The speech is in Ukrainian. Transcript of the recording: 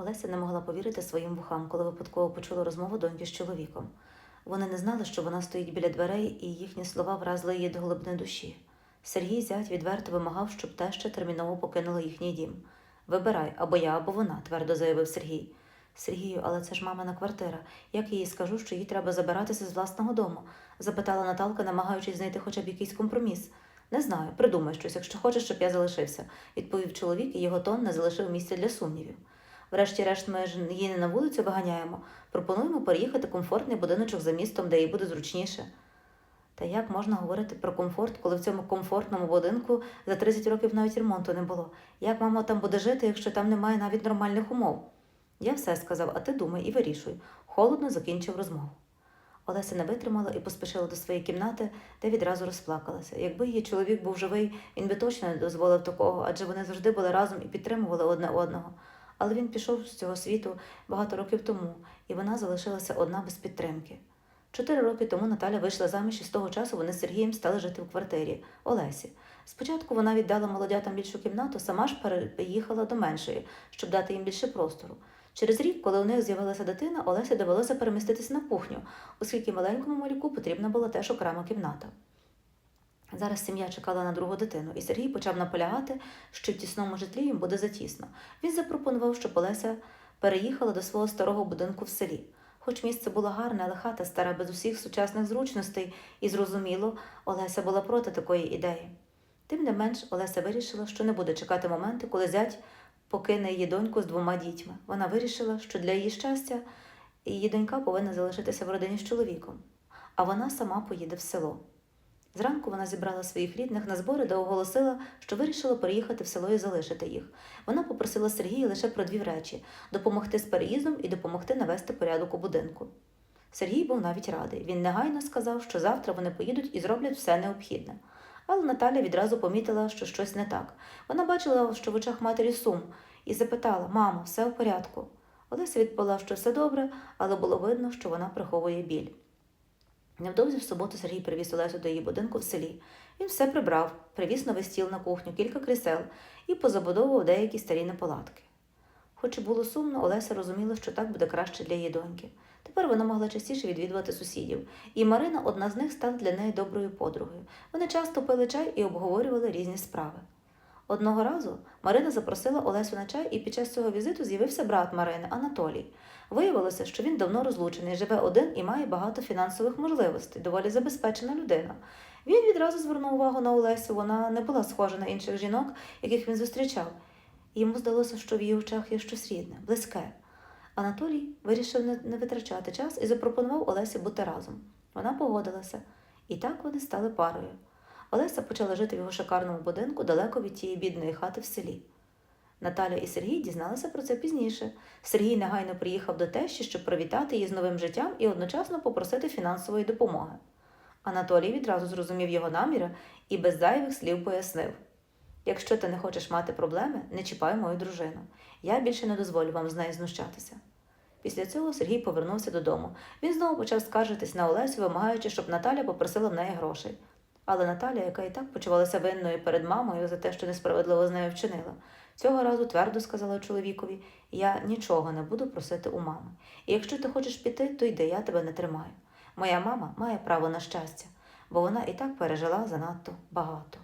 Олеся не могла повірити своїм вухам, коли випадково почула розмову доньки з чоловіком. Вони не знали, що вона стоїть біля дверей, і їхні слова вразили її до глибини душі. Сергій зять відверто вимагав, щоб теща терміново покинула їхній дім. Вибирай або я, або вона, твердо заявив Сергій. Сергію, але це ж мамина квартира. Як їй скажу, що їй треба забиратися з власного дому? запитала Наталка, намагаючись знайти хоча б якийсь компроміс. Не знаю, придумай щось, якщо хочеш, щоб я залишився, відповів чоловік, і його тон не залишив місця для сумнівів. Врешті-решт, ми ж її не на вулицю виганяємо. Пропонуємо переїхати комфортний будиночок за містом, де їй буде зручніше. Та як можна говорити про комфорт, коли в цьому комфортному будинку за 30 років навіть ремонту не було? Як мама там буде жити, якщо там немає навіть нормальних умов? Я все сказав, а ти думай і вирішуй. Холодно закінчив розмову. Олеся не витримала і поспішила до своєї кімнати, де відразу розплакалася. Якби її чоловік був живий, він би точно не дозволив такого, адже вони завжди були разом і підтримували одне одного. Але він пішов з цього світу багато років тому, і вона залишилася одна без підтримки. Чотири роки тому Наталя вийшла заміж і з того часу вони з Сергієм стали жити в квартирі Олесі. Спочатку вона віддала молодятам більшу кімнату, сама ж переїхала до меншої, щоб дати їм більше простору. Через рік, коли у них з'явилася дитина, Олесі довелося переміститися на кухню, оскільки маленькому малюку потрібна була теж окрема кімната. Зараз сім'я чекала на другу дитину, і Сергій почав наполягати, що в тісному житлі їм буде затісно. Він запропонував, щоб Олеся переїхала до свого старого будинку в селі. Хоч місце було гарне, але хата стара без усіх сучасних зручностей, і зрозуміло, Олеся була проти такої ідеї. Тим не менш, Олеся вирішила, що не буде чекати моменту, коли зять покине її доньку з двома дітьми. Вона вирішила, що для її щастя її донька повинна залишитися в родині з чоловіком, а вона сама поїде в село. Зранку вона зібрала своїх рідних на збори та оголосила, що вирішила переїхати в село і залишити їх. Вона попросила Сергія лише про дві речі допомогти з переїздом і допомогти навести порядок у будинку. Сергій був навіть радий. Він негайно сказав, що завтра вони поїдуть і зроблять все необхідне. Але Наталя відразу помітила, що щось не так. Вона бачила, що в очах матері сум, і запитала Мамо, все в порядку. Олеся відповіла, що все добре, але було видно, що вона приховує біль. Невдовзі в суботу Сергій привіз Олесю до її будинку в селі. Він все прибрав, привіз новий стіл на кухню, кілька крісел і позабудовував деякі старі неполадки. Хоч і було сумно, Олеся розуміла, що так буде краще для її доньки. Тепер вона могла частіше відвідувати сусідів, і Марина, одна з них, стала для неї доброю подругою. Вони часто пили чай і обговорювали різні справи. Одного разу Марина запросила Олесю на чай, і під час цього візиту з'явився брат Марини Анатолій. Виявилося, що він давно розлучений, живе один і має багато фінансових можливостей, доволі забезпечена людина. Він відразу звернув увагу на Олесю, вона не була схожа на інших жінок, яких він зустрічав. Йому здалося, що в її очах є щось рідне, близьке. Анатолій вирішив не, витрачати час і запропонував Олесі бути разом. Вона погодилася, і так вони стали парою. Олеся почала жити в його шикарному будинку далеко від тієї бідної хати в селі. Наталя і Сергій дізналися про це пізніше. Сергій негайно приїхав до тещі, щоб привітати її з новим життям і одночасно попросити фінансової допомоги. Анатолій відразу зрозумів його наміри і без зайвих слів пояснив: якщо ти не хочеш мати проблеми, не чіпай мою дружину. Я більше не дозволю вам з нею знущатися. Після цього Сергій повернувся додому. Він знову почав скаржитись на Олесю, вимагаючи, щоб Наталя попросила в неї грошей. Але Наталя, яка і так почувалася винною перед мамою за те, що несправедливо з нею вчинила, цього разу твердо сказала чоловікові: Я нічого не буду просити у мами. І якщо ти хочеш піти, то йди, я тебе не тримаю. Моя мама має право на щастя, бо вона і так пережила занадто багато.